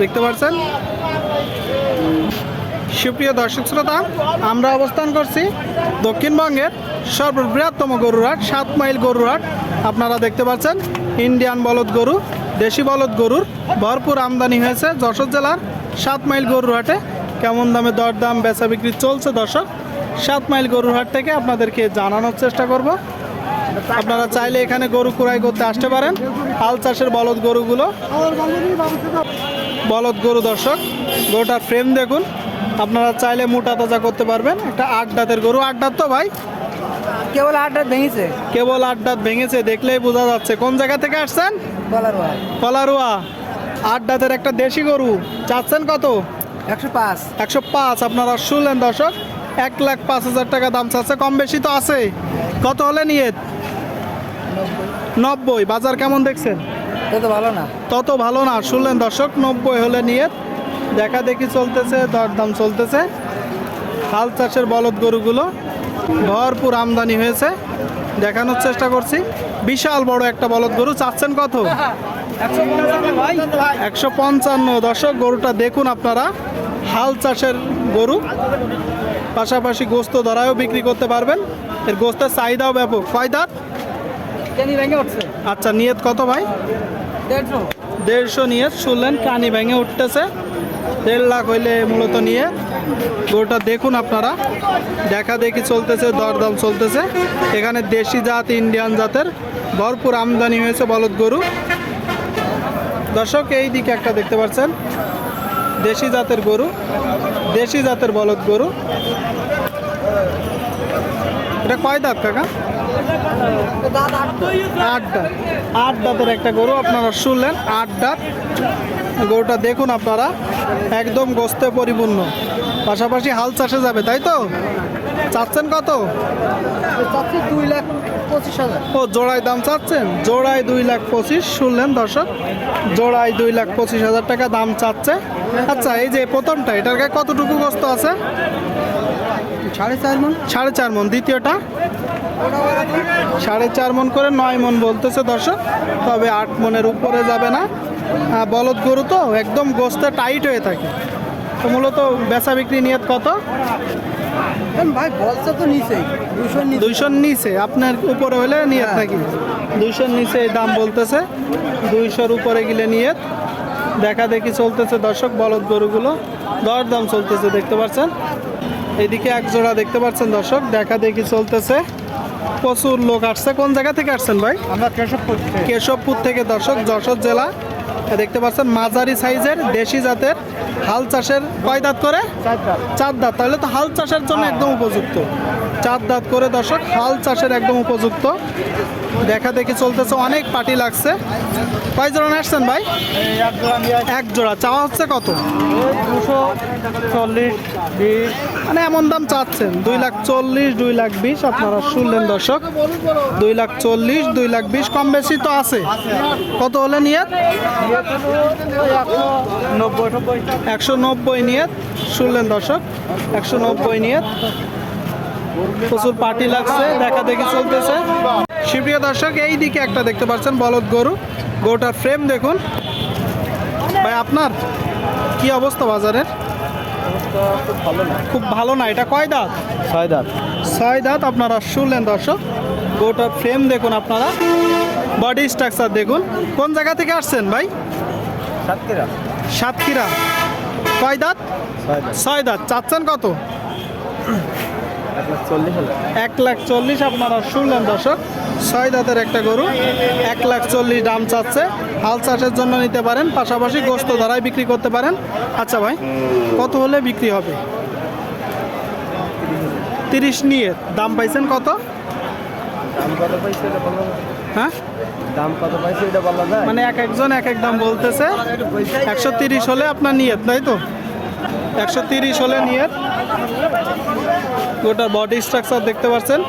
দেখতে পাচ্ছেন সুপ্রিয় দর্শক শ্রোতা, আমরা অবস্থান করছি দক্ষিণবঙ্গের সর্ববৃহত্তম গরুরহাট, সাত মাইল গরুরহাট। আপনারা দেখতে পাচ্ছেন, ইন্ডিয়ান বলদ গরু, দেশি বলদ গরুর ভরপুর আমদানি হয়েছে যশোর জেলার সাত মাইল গরুরহাটে। কেমন দামে দরদাম, বেচা বিক্রি চলছে দর্শক? সাত মাইল গরুরহাট থেকে আপনাদেরকে জানানোর চেষ্টা করব। আপনারা চাইলে এখানে গরু ক্রয় করতে আসতে পারেন। হাল চাষের বলদ গরুগুলো। বলদ গরু দর্শক গরুটার ফ্রেম দেখুন। আপনারা চাইলে মোটা তাজা করতে পারবেন। একটা আট দাঁতের গরু। আট দাঁত তো ভাই? কেবল আটটা ভেঙেছে। কেবল আট দাঁত ভেঙেছে দেখলেই বোঝা যাচ্ছে। কোন জায়গা থেকে আসছেন? ভাই কলারুয়া। আট দাঁতের একটা দেশি গরু। চাচ্ছেন কত? একশো পাঁচ। একশো পাঁচ। আপনারা শুনলেন দর্শক এক লাখ পাঁচ হাজার টাকা দাম চাচ্ছে। কম বেশি তো আছে কত হলে নিয়ে নব্বই। বাজার কেমন দেখছেন? তো তো ভালো না। তত ভালো না। শুনলেন দর্শক, নব্বই হলে নিয়ে দেখা দেখি চলতেছে, দরদাম চলতেছে। হাল চাষের বলদ গরুগুলো ভরপুর আমদানি হয়েছে। দেখানোর চেষ্টা করছি। বিশাল বড় একটা বলদ গরু, চাচ্ছেন কত? একশো পঞ্চান্ন। দর্শক, গরুটা দেখুন আপনারা। হাল চাষের গরু। পাশাপাশি গোস্ত ধরায়ও বিক্রি করতে পারবেন। এর গোস্তের চাহিদাও ব্যাপক। উঠছে আচ্ছা নিয়ত কত ভাই? দেড়শো। দেড়শো নিয়ে শুনলেন কানি ভেঙে উঠতেছে। দেড় লাখ হইলে মূলত নিয়ে গরুটা দেখুন আপনারা। দেখা দেখি চলতেছে দরদাম চলতেছে। এখানে দেশি জাত ইন্ডিয়ান জাতের ভরপুর আমদানি হয়েছে বলদ গরু। দর্শক এই দিকে একটা দেখতে পাচ্ছেন। দেশি জাতের গরু দেশি জাতের বলদ গরু। এটা কয় দাঁত কাকা? আট দাঁত আট দাঁতের একটা গরু আপনারা শুনলেন আট দাঁত। গরুটা দেখুন আপনারা একদম গোস্তে পরিপূর্ণ। পাশাপাশি হাল চাষে যাবে তাই তো? চাচ্ছেন কত? চাচ্ছি দুই লাখ পঁচিশ হাজার। ও জোড়ায় দাম চাচ্ছেন? জোড়ায় দুই লাখ পঁচিশ শুনলেন দর্শক? জোড়ায় দুই লাখ পঁচিশ হাজার টাকা দাম চাচ্ছে। আচ্ছা এই যে প্রথমটা এটার গায়ে কতটুকু গোস্ত আছে? সাড়ে চার মন। সাড়ে চার মন দ্বিতীয়টা? সাড়ে চার মন করে নয় মন বলতেছে দর্শক তবে আট মনের উপরে যাবে না। বলদ গরু তো একদম গোস্তে টাইট হয়ে থাকে। তো মূলত বেচা বিক্রি নিয়ত কত? ভাই বলছে তো নিচে। দুইশোর নিচে আপনার উপরে হলে নিয়ত নাকি? দুইশোর নিচে এই দাম বলতেছে দুইশোর উপরে গেলে নিয়ত। দেখা দেখি চলতেছে দর্শক বলদ গরুগুলো দর দাম চলতেছে দেখতে পাচ্ছেন? এদিকে এক জোড়া দেখতে পাচ্ছেন দর্শক দেখা দেখি চলতেছে। প্রচুর লোক আসছে। কোন জায়গা থেকে আসছেন ভাই? আমরা কেশবপুর কেশবপুর থেকে দর্শক যশোর জেলা। দেখতে পাচ্ছেন মাঝারি সাইজের দেশি জাতের হাল চাষের কয় দাঁত করে? চার দাঁত। তাহলে তো হাল চাষের জন্য একদম উপযুক্ত। চার দাঁত করে দর্শক হাল চাষের একদম উপযুক্ত। দেখা দেখি চলতেছে, অনেক পার্টি লাগছে। কয় জোড়া আসছেন ভাই? এক জোড়া, চাওয়া হচ্ছে কত? দুশো চল্লিশ বিশ মানে এমন দাম চাচ্ছেন, দুই লাখ চল্লিশ, দুই লাখ বিশ, আপনারা শুনলেন দর্শক। দুই লাখ চল্লিশ, দুই লাখ বিশ, কম বেশি তো আছে। কত হলে নিয়ে নব্বই নব্বই একশো নব্বই নিয়ে শুনলেন দর্শক, একশো নব্বই নিয়ে প্রচুর পার্টি লাগছে, দেখা দেখি চলতেছে। সুপ্রিয় দর্শক এই দিকে একটা দেখতে পাচ্ছেন বলদ গরু। গরুটার ফ্রেম দেখুন। ভাই আপনার কি অবস্থা বাজারের? খুব ভালো না এটা কয় দাঁত? ছয় দাঁত। ছয় দাঁত আপনারা শুনলেন দর্শক। গরুটার ফ্রেম দেখুন আপনারা। বডি স্ট্রাকচার দেখুন। কোন জায়গা থেকে আসছেন ভাই? সাতক্ষীরা। সাতক্ষীরা। কয় দাঁত? ছয় দাঁত। চাচ্ছেন কত? এক লাখ চল্লিশ আপনারা শুনলেন দর্শক। ছয় দাঁতের একটা গরু এক লাখ চল্লিশ দাম চাচ্ছে। হাল চাষের জন্য নিতে পারেন পাশাপাশি গোস্ত ধারায় বিক্রি করতে পারেন। আচ্ছা ভাই কত হলে বিক্রি হবে? তিরিশ নিয়ে দাম পাইছেন কত? হ্যাঁ? দাম কত পাইছে এটা বলা যায় মানে এক একজন এক এক দাম বলতেছে। একশো তিরিশ হলে আপনার নিয়ত তাই তো? একশো তিরিশ হলে নিয়ত। গোটা বডি স্ট্রাকচার দেখতে পাচ্ছেন।